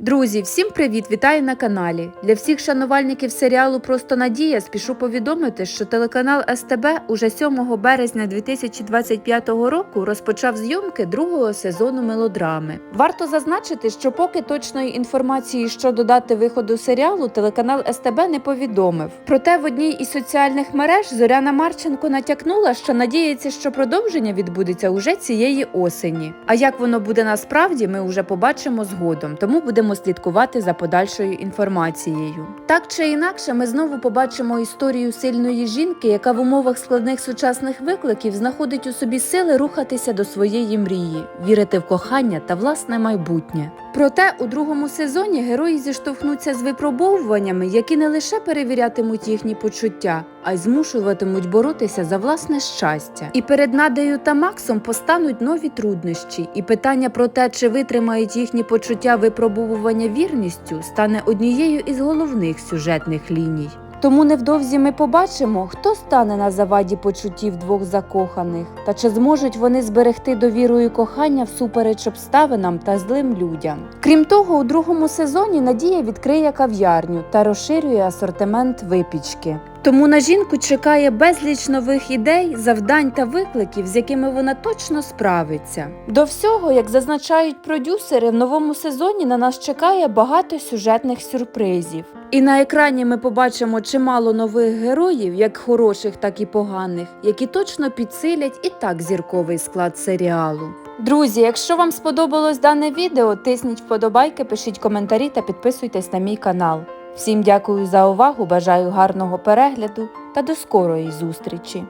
Друзі, всім привіт! Вітаю на каналі. Для всіх шанувальників серіалу Просто Надія спішу повідомити, що телеканал СТБ уже 7 березня 2025 року розпочав зйомки другого сезону мелодрами. Варто зазначити, що поки точної інформації щодо дати виходу серіалу телеканал СТБ не повідомив. Проте в одній із соціальних мереж Зоряна Марченко натякнула, що надіється, що продовження відбудеться уже цієї осені. А як воно буде насправді, ми вже побачимо згодом, тому будемо слідкувати за подальшою інформацією. Так чи інакше, ми знову побачимо історію сильної жінки, яка в умовах складних сучасних викликів знаходить у собі сили рухатися до своєї мрії, вірити в кохання та власне майбутнє. Проте у другому сезоні герої зіштовхнуться з випробовуваннями, які не лише перевірятимуть їхні почуття, а й змушуватимуть боротися за власне щастя. І перед Надею та Максом постануть нові труднощі, і питання про те, чи витримають їхні почуття випробовування вірністю, стане однією із головних сюжетних ліній. Тому невдовзі ми побачимо, хто стане на заваді почуттів двох закоханих, та чи зможуть вони зберегти довіру і кохання всупереч обставинам та злим людям. Крім того, у другому сезоні Надія відкриє кав'ярню та розширює асортимент випічки. Тому на жінку чекає безліч нових ідей, завдань та викликів, з якими вона точно справиться. До всього, як зазначають продюсери, в новому сезоні на нас чекає багато сюжетних сюрпризів. І на екрані ми побачимо чимало нових героїв, як хороших, так і поганих, які точно підсилять і так зірковий склад серіалу. Друзі, якщо вам сподобалось дане відео, тисніть вподобайки, пишіть коментарі та підписуйтесь на мій канал. Всім дякую за увагу, бажаю гарного перегляду та до скорої зустрічі!